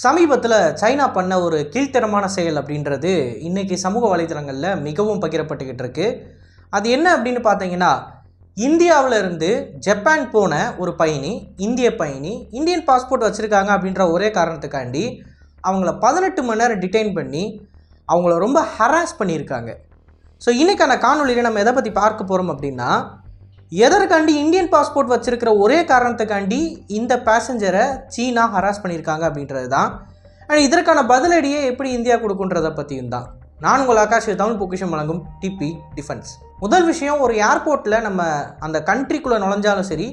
சமீபத்தில் சைனா பண்ண ஒரு கீழ்த்தரமான செயல் அப்படின்றது இன்றைக்கி சமூக வலைதளங்களில் மிகவும் பகிரப்பட்டுக்கிட்டு இருக்கு. அது என்ன அப்படின்னு பார்த்தீங்கன்னா இந்தியாவில் இருந்து ஜப்பான் போன ஒரு பயணி இந்திய பயணி இந்தியன் பாஸ்போர்ட் வச்சுருக்காங்க அப்படின்ற ஒரே காரணத்துக்காண்டி அவங்கள பதினெட்டு மணி நேரம் டிடைன் பண்ணி அவங்கள ரொம்ப ஹராஸ் பண்ணியிருக்காங்க. ஸோ இன்றைக்கான காணொலியில் நம்ம எதை பற்றி பார்க்க போகிறோம் அப்படின்னா எதற்காண்டி இந்தியன் பாஸ்போர்ட் வச்சிருக்கிற ஒரே காரணத்துக்காண்டி இந்த பேசஞ்சரை சீனா ஹராஸ் பண்ணியிருக்காங்க அப்படின்றது தான். அண்ட் இதற்கான பதிலடியை எப்படி இந்தியா கொடுக்குன்றதை பற்றியும் தான். நான் உங்கள் ஆகாஷ் தமிழ் பொக்கிஷம் வழங்கும் டிபி டிஃபென்ஸ் முதல் விஷயம் ஒரு ஏர்போர்ட்டில் நம்ம அந்த கண்ட்ரிக்குள்ளே நுழைஞ்சாலும் சரி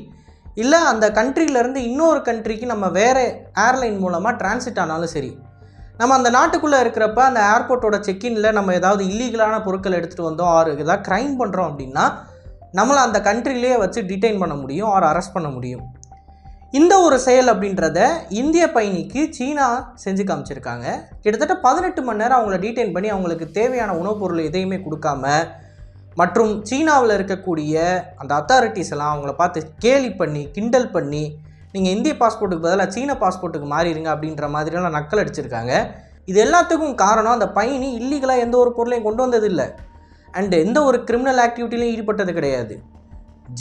இல்லை அந்த கண்ட்ரியிலேருந்து இன்னொரு கண்ட்ரிக்கு நம்ம வேறு ஏர்லைன் மூலமாக டிரான்சிட் ஆனாலும் சரி நம்ம அந்த நாட்டுக்குள்ளே இருக்கிறப்ப அந்த ஏர்போர்ட்டோட செக்இனில் நம்ம ஏதாவது இல்லீகலான பொருட்கள் எடுத்துகிட்டு வந்தோம் ஆறு ஏதாவது க்ரைம் பண்ணுறோம் அப்படின்னா நம்மளை அந்த கண்ட்ரிலேயே வச்சு டிடைன் பண்ண முடியும் ஆர் அரெஸ்ட் பண்ண முடியும். இந்த ஒரு செயல் அப்படின்றத இந்திய பயணிக்கு சீனா செஞ்சு காமிச்சிருக்காங்க. கிட்டத்தட்ட பதினெட்டு மணி நேரம் அவங்கள டீடைன் பண்ணி அவங்களுக்கு தேவையான உணவுப் பொருள் எதையுமே கொடுக்காம மற்றும் சீனாவில் இருக்கக்கூடிய அந்த அத்தாரிட்டிஸ் எல்லாம் அவங்கள பார்த்து கேலி பண்ணி கிண்டல் பண்ணி நீங்கள் இந்திய பாஸ்போர்ட்டுக்கு பதிலாக சீன பாஸ்போர்ட்டுக்கு மாறிடுங்க அப்படின்ற மாதிரியெல்லாம் நக்கல் அடிச்சிருக்காங்க. இது எல்லாத்துக்கும் காரணம் அந்த பயணி இல்லீகலாக எந்த ஒரு பொருளையும் கொண்டு வந்ததில்லை. அண்ட் எந்த ஒரு கிரிமினல் ஆக்டிவிட்டிலையும் ஈடுபட்டது கிடையாது.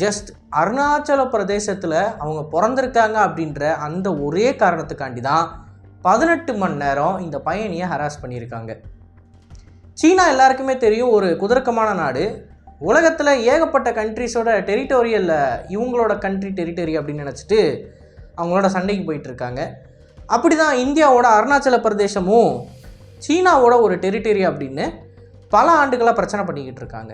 ஜஸ்ட் அருணாச்சல பிரதேசத்தில் அவங்க பிறந்திருக்காங்க அப்படின்ற அந்த ஒரே காரணத்துக்காண்டி தான் பதினெட்டு மணி நேரம் இந்த பயணியை ஹராஸ் பண்ணியிருக்காங்க. சீனா எல்லாருக்குமே தெரியும் ஒரு குதர்க்கமான நாடு. உலகத்தில் ஏகப்பட்ட கண்ட்ரிஸோட டெரிட்டோரியலில் இவங்களோட கண்ட்ரி டெரிட்டரி அப்படின்னு நினச்சிட்டு அவங்களோட சண்டைக்கு போயிட்டுருக்காங்க. அப்படி தான் இந்தியாவோட அருணாச்சல பிரதேசமும் சீனாவோட ஒரு டெரிட்டரி அப்படின்னு பல ஆண்டுகளாக பிரச்சனை பண்ணிக்கிட்டு இருக்காங்க.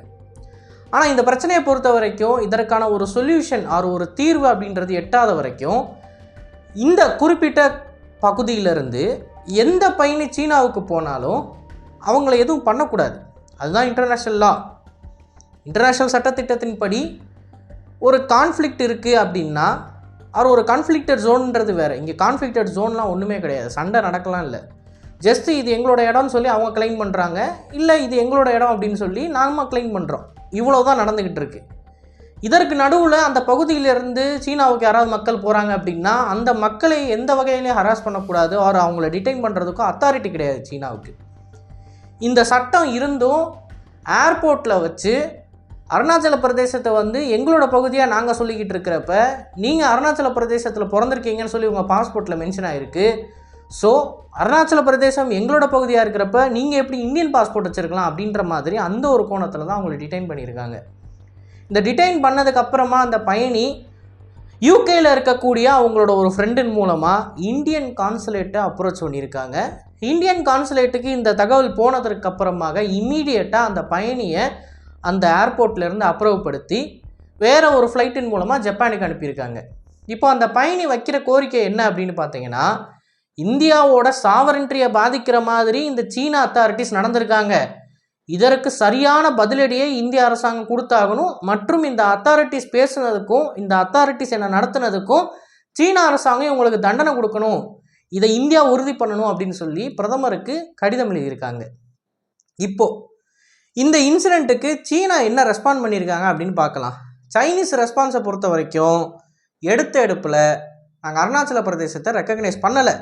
ஆனால் இந்த பிரச்சனையை பொறுத்த வரைக்கும் இதற்கான ஒரு சொல்யூஷன் ஆர் ஒரு தீர்வு அப்படின்றது எட்டாத வரைக்கும் இந்த குறிப்பிட்ட பகுதியிலிருந்து எந்த பயணி சீனாவுக்கு போனாலும் அவங்கள எதுவும் பண்ணக்கூடாது. அதுதான் இன்டர்நேஷ்னல் லா இன்டர்நேஷ்னல் சட்டத்திட்டத்தின்படி ஒரு கான்ஃப்ளிக்ட் இருக்குது அப்படின்னா அவர் ஒரு கான்ஃப்ளிக்டட் ஜோன்ன்றது வேறு. இங்கே கான்ஃப்ளிக்டட் ஜோன்லாம் ஒன்றுமே கிடையாது. சண்டை நடக்கலாம் இல்லை. ஜஸ்ட் இது எங்களோட இடம்னு சொல்லி அவங்க கிளைம் பண்ணுறாங்க இல்லை இது எங்களோட இடம் அப்படின்னு சொல்லி நாம கிளைம் பண்ணுறோம் இவ்வளோ தான் நடந்துக்கிட்டு இருக்கு. இதற்கு நடுவில் அந்த பகுதியிலிருந்து சீனாவுக்கு யாராவது மக்கள் போகிறாங்க அப்படின்னா அந்த மக்களை எந்த வகையிலையும் ஹராஸ் பண்ணக்கூடாது? ஆர் அவங்கள டிடைன் பண்ணுறதுக்கும் அத்தாரிட்டி கிடையாது சீனாவுக்கு. இந்த சட்டம் இருந்தும் ஏர்போர்ட்டில் வச்சு அருணாச்சல பிரதேசத்தை வந்து எங்களோட பகுதியாக நாங்கள் சொல்லிக்கிட்டு இருக்கிறப்ப நீங்கள் அருணாச்சல பிரதேசத்தில் பிறந்திருக்கீங்கன்னு சொல்லி உங்கள் பாஸ்போர்ட்டில் மென்ஷன் ஆகிருக்கு ஸோ அருணாச்சல பிரதேசம் எங்களோட பகுதியாக இருக்கிறப்ப நீங்கள் எப்படி இந்தியன் பாஸ்போர்ட் வச்சுருக்கலாம் அப்படின்ற மாதிரி அந்த ஒரு கோணத்தில் தான் அவங்களை டிடைன் பண்ணியிருக்காங்க. இந்த டிடைன் பண்ணதுக்கப்புறமா அந்த பயணி யூகேயில் இருக்கக்கூடிய அவங்களோட ஒரு ஃப்ரெண்டின் மூலமாக இந்தியன் கான்சுலேட்டை அப்ரோச் பண்ணியிருக்காங்க. இந்தியன் கான்சுலேட்டுக்கு இந்த தகவல் போனதற்கு அப்புறமாக இம்மீடியட்டாக அந்த பயணியை அந்த ஏர்போர்ட்லேருந்து அப்ரூவ் வேறு ஒரு ஃப்ளைட்டின் மூலமாக ஜப்பானுக்கு அனுப்பியிருக்காங்க. இப்போ அந்த பயணி வைக்கிற கோரிக்கை என்ன அப்படின்னு பார்த்தீங்கன்னா இந்தியாவோட சாவரன்ட்ரியை பாதிக்கிற மாதிரி இந்த சீனா அத்தாரிட்டிஸ் நடந்திருக்காங்க. இதற்கு சரியான பதிலடியை இந்திய அரசாங்கம் கொடுத்தாகணும். மற்றும் இந்த அத்தாரிட்டிஸ் பேசுனதுக்கும் இந்த அத்தாரிட்டிஸ் என்ன நடத்துனதுக்கும் சீனா அரசாங்கம் இவங்களுக்கு தண்டனை கொடுக்கணும். இதை இந்தியா உறுதி பண்ணணும் அப்படின்னு சொல்லி பிரதமருக்கு கடிதம் எழுதியிருக்காங்க. இப்போ இந்த இன்சிடெண்ட்டுக்கு சீனா என்ன ரெஸ்பாண்ட் பண்ணியிருக்காங்க அப்படின்னு பார்க்கலாம். சைனீஸ் ரெஸ்பான்ஸை பொறுத்த வரைக்கும் எடுத்த எடுப்பில் நாங்கள் அருணாச்சல பிரதேசத்தை ரெக்கக்னைஸ் பண்ணலை.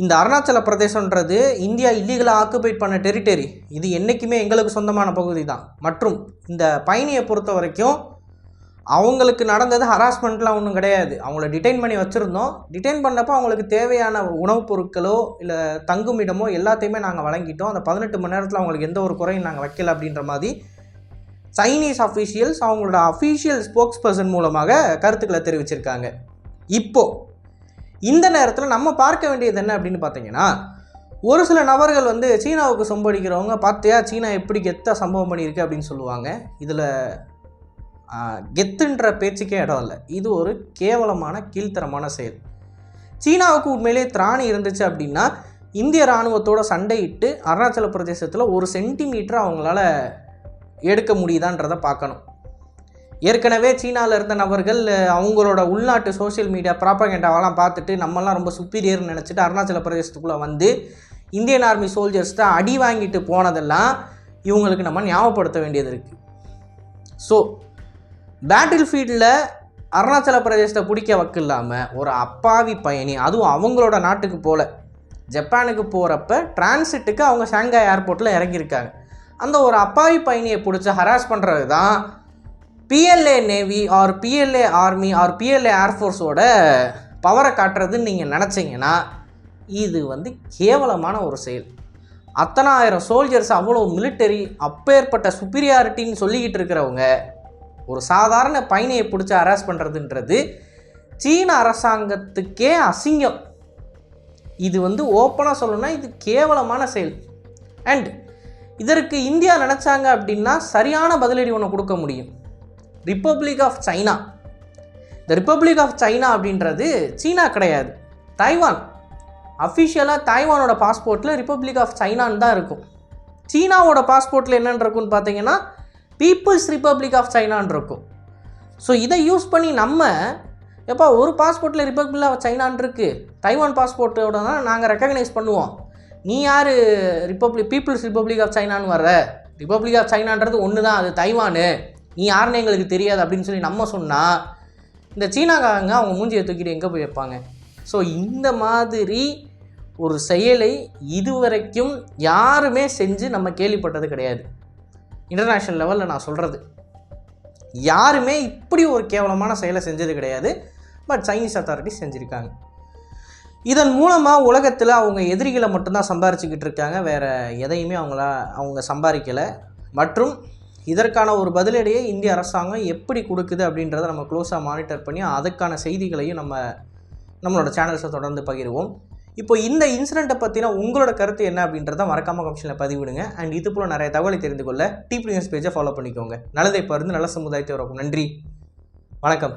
இந்த அருணாச்சல பிரதேசன்றது இந்தியா இல்லீகலாக ஆக்குபைட் பண்ண டெரிட்டரி இது என்றைக்குமே எங்களுக்கு சொந்தமான பகுதி தான் மற்றும் இந்த பயணியை பொறுத்த வரைக்கும் அவங்களுக்கு நடந்தது ஹராஸ்மெண்ட்லாம் ஒன்றும் கிடையாது. அவங்கள டிடைன் பண்ணி வச்சுருந்தோம். டிடைன் பண்ணப்போ அவங்களுக்கு தேவையான உணவுப் பொருட்களோ இல்லை தங்குமிடமோ எல்லாத்தையுமே நாங்கள் வழங்கிட்டோம். அந்த பதினெட்டு மணி நேரத்தில் அவங்களுக்கு எந்த ஒரு குறையும் நாங்கள் வைக்கல அப்படின்ற மாதிரி சைனீஸ் அஃபீஷியல்ஸ் அவங்களோட அஃபீஷியல் ஸ்போக்ஸ் பர்சன் மூலமாக கருத்துக்களை தெரிவிச்சிருக்காங்க. இப்போது இந்த நேரத்தில் நம்ம பார்க்க வேண்டியது என்ன அப்படின்னு பார்த்தீங்கன்னா ஒரு சில நபர்கள் வந்து சீனாவுக்கு சொம்படிக்கிறவங்க பார்த்தியா சீனா எப்படி கெத்தாக சம்பவம் பண்ணியிருக்கு? அப்படின்னு சொல்லுவாங்க. இதில் கெத்துன்ற பேச்சுக்கே இடம் இல்லை. இது ஒரு கேவலமான கீழ்த்தரமான செயல். சீனாவுக்கு உண்மையிலே திராணி இருந்துச்சு அப்படின்னா இந்திய இராணுவத்தோட சண்டையிட்டு அருணாச்சல பிரதேசத்தில் ஒரு சென்டிமீட்டர் அவங்களால எடுக்க முடியுதான்றதை பார்க்கணும். ஏற்கனவே சீனாவில் இருந்த நபர்கள் அவங்களோட உள்நாட்டு சோஷியல் மீடியா ப்ராப்பகேண்டாவெல்லாம் பார்த்துட்டு நம்மலாம் ரொம்ப சுப்பீரியர்னு நினச்சிட்டு அருணாச்சல பிரதேசத்துக்குள்ளே வந்து இந்தியன் ஆர்மி சோல்ஜர்ஸ்ட்டு அடி வாங்கிட்டு போனதெல்லாம் இவங்களுக்கு நம்ம ஞாபகப்படுத்த வேண்டியது இருக்குது ஸோ பேட்டில் ஃபீல்டில் அருணாச்சல பிரதேசத்தை பிடிக்க வக்கு இல்லாமல் ஒரு அப்பாவி பயணி அதுவும் அவங்களோட நாட்டுக்கு போல ஜப்பானுக்கு போகிறப்ப டிரான்சிட்டுக்கு அவங்க ஷாங்காய் ஏர்போர்ட்டில் இறங்கியிருக்காங்க. அந்த ஒரு அப்பாவி பயணியை பிடிச்சி ஹராஸ் பண்ணுறது தான் PLA navy or PLA army or PLA ஏர்ஃபோர்ஸோட பவரை காட்டுறதுன்னு நீங்கள் நினச்சிங்கன்னா இது வந்து கேவலமான ஒரு செயல். அத்தனாயிரம் சோல்ஜர்ஸ் அவ்வளோ மிலிட்டரி அப்பேற்பட்ட சுப்பீரியாரிட்டின்னு சொல்லிக்கிட்டு இருக்கிறவங்க ஒரு சாதாரண பயணியை பிடிச்சி அரெஸ்ட் பண்ணுறதுன்றது சீன அரசாங்கத்துக்கே அசிங்கம். இது வந்து ஓப்பனாக சொல்லணும்னா இது கேவலமான செயல். அண்ட் இதற்கு இந்தியா நினச்சாங்க அப்படின்னா சரியான பதிலடி ஒன்று கொடுக்க முடியும். ரிப்பப்ளிக் ஆஃப் சைனா இந்த ரிப்பப்ளிக் ஆஃப் சைனா அப்படின்றது சீனா கிடையாது. தைவான் அஃபிஷியலாக தைவானோட பாஸ்போர்ட்டில் ரிப்பப்ளிக் ஆஃப் சைனான்னு தான் இருக்கும். சீனாவோட பாஸ்போர்ட்டில் என்னென்னு இருக்குன்னு பார்த்தீங்கன்னா பீப்புள்ஸ் ரிப்பப்ளிக் ஆஃப் சைனான் இருக்கும். ஸோ இதை யூஸ் பண்ணி நம்ம எப்பா ஒரு பாஸ்போர்ட்டில் ரிப்பப்ளிக் ஆஃப் சைனான் இருக்குது தைவான் பாஸ்போர்ட்டோட தான் நாங்கள் ரெக்கக்னைஸ் பண்ணுவோம். நீ யார்? ரிப்பப்ளிக் பீப்புள்ஸ் ரிப்பப்ளிக் ஆஃப் சைனான்னு வர்ற. ரிப்பப்ளிக் ஆஃப் சைனான்றது ஒன்று தான் அது தைவானு நீ யாருன்னு எங்களுக்கு தெரியாது அப்படின்னு சொல்லி நம்ம சொன்னால் இந்த சீனாக்காரங்க அவங்க மூஞ்சியை தூக்கிட்டு எங்கே போய் வைப்பாங்க? ஸோ இந்த மாதிரி ஒரு செயலை இதுவரைக்கும் யாருமே செஞ்சு நம்ம கேள்விப்பட்டது கிடையாது. இன்டர்நேஷ்னல் லெவலில் நான் சொல்கிறது யாருமே இப்படி ஒரு கேவலமான செயலை செஞ்சது கிடையாது. பட் சைனீஸ் அத்தாரிட்டி செஞ்சுருக்காங்க. இதன் மூலமாக உலகத்தில் அவங்க எதிரிகளை மட்டும்தான் சம்பாரிச்சுக்கிட்டு இருக்காங்க. வேறு எதையுமே அவங்கள அவங்க சம்பாதிக்கலை. மற்றும் இதற்கான ஒரு பதிலடியை இந்திய அரசாங்கம் எப்படி கொடுக்குது அப்படின்றத நம்ம க்ளோஸாக மானிட்டர் பண்ணி அதுக்கான செய்திகளையும் நம்ம நம்மளோட சேனல்ஸை தொடர்ந்து பகிர்வோம். இப்போ இந்த இன்சிடெண்ட்டை பற்றின உங்களோட கருத்து என்ன அப்படின்றத மறக்காம கமிஷனில் பதிவிடுங்க. அண்ட் இது போல் நிறைய தகவலை தெரிந்து கொள்ள டிபி நியூஸ் பேஜை ஃபாலோ பண்ணிக்கோங்க. நல்லதை பருந்து நல்ல சமுதாயத்தை உருவாக்கும். நன்றி. வணக்கம்.